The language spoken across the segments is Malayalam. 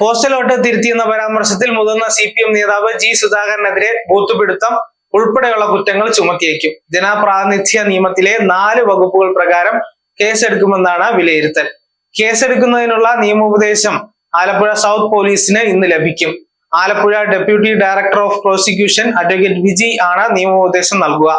പോസ്റ്റൽ വോട്ട് തിരുത്തിയെന്ന പരാമർശത്തിൽ മുതിർന്ന സി പി എം നേതാവ് ജി സുധാകരനെതിരെ ബൂത്തുപിടുത്തം ഉൾപ്പെടെയുള്ള കുറ്റങ്ങൾ ചുമത്തിയേക്കും. ജനപ്രാതിനിധ്യ നിയമത്തിലെ നാല് വകുപ്പുകൾ പ്രകാരം കേസെടുക്കുമെന്നാണ് വിലയിരുത്തൽ. കേസെടുക്കുന്നതിനുള്ള നിയമോപദേശം ആലപ്പുഴ സൗത്ത് പോലീസിന് ഇന്ന് ലഭിക്കും. Alappuzha deputy director of prosecution advocate Viji ആണ് നിയമോപദേശം നൽകുക.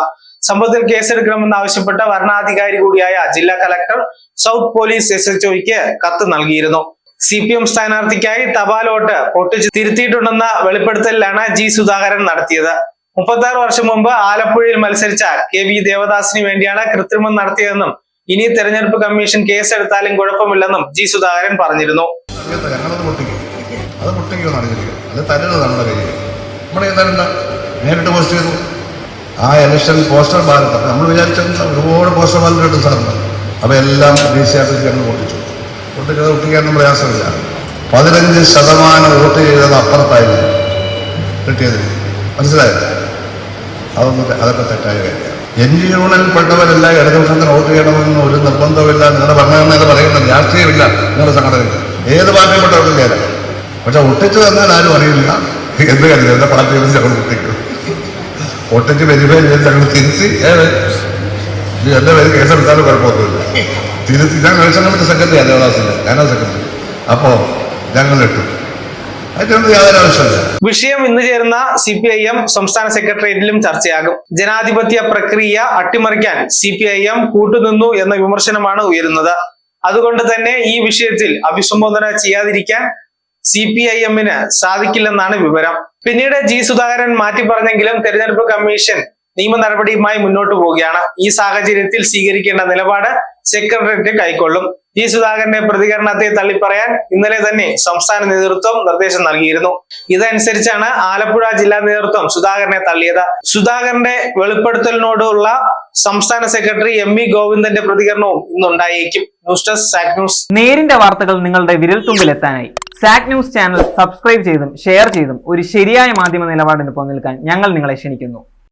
സംഭവത്തിൽ കേസെടുക്കണമെന്നാവശ്യപ്പെട്ട വരണാധികാരി കൂടിയായ ജില്ലാ കലക്ടർ സൗത്ത് പോലീസ് എസ് എച്ച്ഒയ്ക്ക് കത്ത് നൽകിയിരുന്നു. സി പി എം സ്ഥാനാർത്ഥിക്കായി തപാൽ വോട്ട് പൊട്ടിച്ച് തിരുത്തിയിട്ടുണ്ടെന്ന വെളിപ്പെടുത്തലിലാണ് ജി സുധാകരൻ നടത്തിയത്. മുപ്പത്തി വർഷം മുമ്പ് ആലപ്പുഴയിൽ മത്സരിച്ച കെ വി ദേവദാസിന് വേണ്ടിയാണ് കൃത്രിമം നടത്തിയതെന്നും ഇനി തെരഞ്ഞെടുപ്പ് കമ്മീഷൻ കേസെടുത്താലും കുഴപ്പമില്ലെന്നും ജി സുധാകരൻ പറഞ്ഞിരുന്നു. ആ ഇലക്ഷൻ പോസ്റ്റർ ബാലറ്റ് നമ്മൾ വിചാരിച്ചത് ഒരുപാട് പോസ്റ്റർ ബാലറ്റ് കിട്ടും സാറിന് എല്ലാം ഡി സി ആഫീസിൽ ഞങ്ങൾ പൊട്ടിച്ചു. പൊട്ടിക്കുന്നത് ഒട്ടിക്കാനൊന്നും പ്രയാസമില്ല. പതിനഞ്ച് ശതമാനം വോട്ട് ചെയ്തത് അപ്പുറത്തായിരുന്നു. കിട്ടിയത്. മനസ്സിലായത് അതൊന്നും അതൊക്കെ തെറ്റായ കാര്യമാണ്. എൻ ജി യൂണിയനിൽപ്പെട്ടവരെല്ലാം ഇടതുപക്ഷത്തിന് വോട്ട് ചെയ്യണമെന്ന് ഒരു നിർബന്ധമില്ല നിങ്ങളുടെ ഭരണഘടന പറയുന്നത് രാഷ്ട്രീയമില്ല. നിങ്ങളുടെ സംഘടനയ്ക്ക് ഏത് പാർട്ടിയിൽപ്പെട്ടവർക്കും ചേരാം പക്ഷെ ഒട്ടിച്ചു തന്നാൽ ആരും അറിയില്ല. എന്ത് കാര്യം എല്ലാ പാർട്ടികളും ഞങ്ങൾ ഒട്ടിക്കും. ഒട്ടിച്ച് വെരിഫൈ ചെയ്ത് ഞങ്ങൾ തിരിച്ച് എന്റെ പേര് കേസെടുത്താലും കുഴപ്പമൊന്നുമില്ല. തിരുത്തി ഞാൻ കമ്മിറ്റി സെക്രട്ടറി ദേവദാസിന്റെ ഞാനാ സെക്രട്ടറി അപ്പോൾ യാതൊരു വിഷയം ഇന്ന് ചേരുന്ന സി പി ഐ എം സംസ്ഥാന സെക്രട്ടേറിയറ്റിലും ചർച്ചയാകും. ജനാധിപത്യ പ്രക്രിയ അട്ടിമറിക്കാൻ സി പി ഐ എം കൂട്ടുനിന്നു എന്ന വിമർശനമാണ് ഉയരുന്നത്. അതുകൊണ്ട് തന്നെ ഈ വിഷയത്തിൽ അഭിസംബോധന ചെയ്യാതിരിക്കാൻ സി പി ഐ എമ്മിന് സാധിക്കില്ലെന്നാണ് വിവരം. പിന്നീട് ജി സുധാകരൻ മാറ്റി പറഞ്ഞെങ്കിലും തെരഞ്ഞെടുപ്പ് കമ്മീഷൻ നിയമ നടപടിയുമായി മുന്നോട്ട് പോവുകയാണ്. ഈ സാഹചര്യത്തിൽ സ്വീകരിക്കേണ്ട നിലപാട് സെക്രട്ടേറിയറ്റ് കൈക്കൊള്ളും. ജി സുധാകരന്റെ പ്രതികരണത്തെ തള്ളിപ്പറയാൻ ഇന്നലെ തന്നെ സംസ്ഥാന നേതൃത്വം നിർദ്ദേശം നൽകിയിരുന്നു. ഇതനുസരിച്ചാണ് ആലപ്പുഴ ജില്ലാ നേതൃത്വം സുധാകരനെ തള്ളിയത്. സുധാകരന്റെ വെളിപ്പെടുത്തലിനോടുള്ള സംസ്ഥാന സെക്രട്ടറി എം വി ഗോവിന്ദന്റെ പ്രതികരണവും ഇന്നുണ്ടായേക്കും. News desk Zak news. നേരിന്റെ വാർത്തകൾ നിങ്ങളുടെ വിരൽത്തുമ്പിലെത്താനായി സാക് ന്യൂസ് ചാനൽ സബ്സ്ക്രൈബ് ചെയ്തും ഷെയർ ചെയ്തും ഒരു ശരിയായ മാധ്യമ നിലപാടിന് പോകാൻ ഞങ്ങൾ നിങ്ങളെ ക്ഷണിക്കുന്നു.